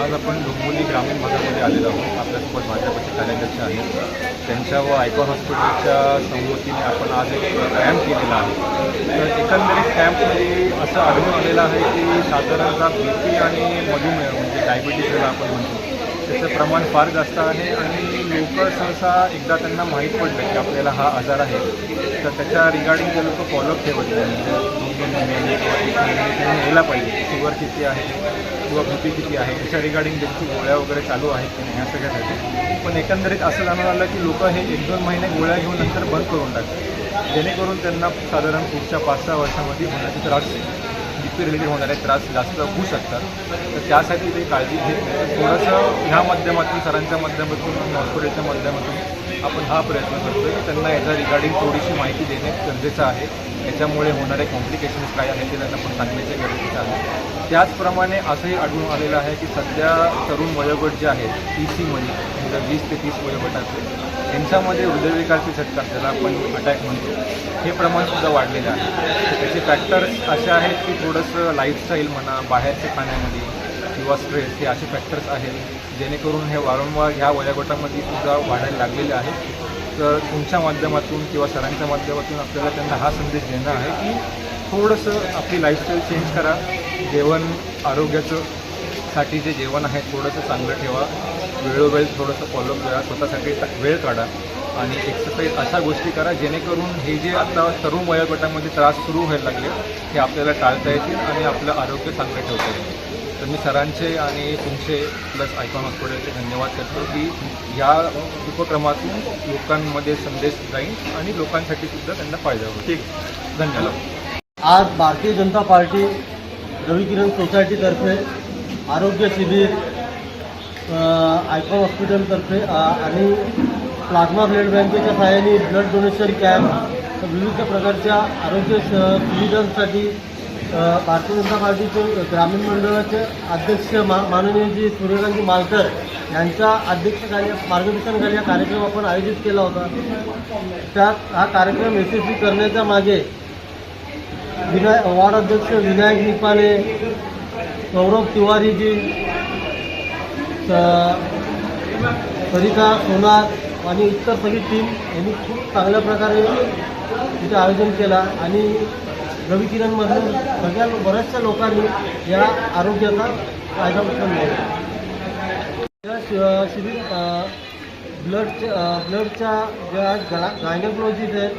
आज आपण डोंबिवली ग्रामीण भागामध्ये आलेलो आहोत. आपल्यासोबत भाजपचे कार्याध्यक्ष आहेत. त्यांच्या व आयकॉन हॉस्पिटलच्या संमतीने आपण आज एक कॅम्प केलेला आहे. तर एकंदरीत कॅम्पमध्ये असं आढळून आलेलं आहे की साधारणतः बी पी आणि मधुमेह म्हणजे डायबिटीज ज्याला आपण म्हणतो त्याचं प्रमाण फार जास्त आहे आणि लोक सहसा एकदा त्यांना माहीत पडलं की आपल्याला हा आजार आहे. तर त्याच्या रिगार्डिंग ते लोक फॉलोअप ठेवत म्हणजे दोन दोन महिने त्यांनी यायला पाहिजे. शुगर किती आहे किंवा बी किती आहे त्याच्या रिगार्डिंग त्यांची गोळ्या वगैरे चालू आहेत की नाही ह्या सगळ्यासाठी. पण एकंदरीत असं जाणून आलं की लोक हे एक दोन महिने गोळ्या घेऊन नंतर बंद करून टाकतात. जेणेकरून त्यांना साधारण पुढच्या पाच सहा वर्षामध्ये होण्याची त्रास बी पी रिलेटेड होणारे त्रास जास्त होऊ शकतात. तर त्यासाठी ते काळजी घेत नाही थोडंसं ह्या माध्यमातून सरांच्या माध्यमातून हॉस्पिटलच्या माध्यमातून आपण हा प्रयत्न करतो की त्यांना याच्या रिगार्डिंग थोडीशी माहिती देणे गरजेचं आहे. याच्यामुळे होणारे कॉम्प्लिकेशन्स काय आहेत ते त्यांना पण सांगण्याचे गरजेचं आहे. त्याचप्रमाणे असंही आढळून आलेलं आहे की सध्या तरुण वयोगट जे आहेत टी सीमध्ये म्हणजे, म्हणजे वीस ते तीस वयोगटाचे त्यांच्यामध्ये हृदयविकारचे झटका ज्याला आपण अटॅक म्हणतो. हे प्रमाणसुद्धा वाढलेलं आहे. त्याचे फॅक्टर्स असे आहेत की थोडंसं लाईफस्टाईल म्हणा बाहेरच्या खाण्यामध्ये किंवा स्ट्रेस हे असे फॅक्टर्स आहेत जेणेकरून हे वारंवार ह्या वयोगटामध्ये सुद्धा वाढायला लागलेले आहे. तर तुमच्या माध्यमातून किंवा सरांच्या माध्यमातून आपल्याला त्यांना हा संदेश देणं आहे की थोडंसं आपली लाईफस्टाईल चेंज करा. जेवण आरोग्याचं साठी जे जेवण आहे थोडंसं चांगलं ठेवा. वेळोवेळी थोडंसं फॉलोअप करा. स्वतःसाठी वेळ काढा. आणि एक्सरसाइज अशा गोष्टी करा जेणेकरून हे जे आता तरुण वयोगटामध्ये त्रास सुरू व्हायला लागले हे आपल्याला टाळता येतील आणि आपलं आरोग्य चांगलं ठेवता येईल. तर मी सरांचे आणि तुमचे प्लस आयकॉन हॉस्पिटलचे धन्यवाद करतो की या उपक्रमातून लोकांमध्ये संदेश जाईल आणि लोकांसाठी सुद्धा त्यांना फायदा होईल. ठीक. धन्यवाद. आज भारतीय जनता पार्टी रविकिरण सोसायटीतर्फे आरोग्य शिबिर आयकॉन हॉस्पिटलतर्फे आणि प्लाझ्मा ब्लड बँकेच्या सहाय्याने ब्लड डोनेशन कॅम्प विविध प्रकारच्या आरोग्य सुविधांसाठी भारतीय जनता पार्टीचे ग्रामीण मंडळाचे अध्यक्ष मा माननीय जी सूर्यकांत मालकर यांच्या अध्यक्षखाली मार्गदर्शनाखाली हा कार्यक्रम आपण आयोजित केला होता. त्यात हा कार्यक्रम यशस्वी करण्याच्या मागे विनाय वार्ड अध्यक्ष विनायक निपाने सौरभ तिवारीजी सरिता सोनार आणि इतर सगळी टीम यांनी खूप चांगल्या प्रकारे तिथे आयोजन केला आणि रवी किरणमधून सगळ्या बऱ्याचशा लोकांनी या आरोग्याचा फायदा उचलून या शि- शिबिर ब्लडच्या ब्लडच्या ज्या गायनोलॉजीज आहेत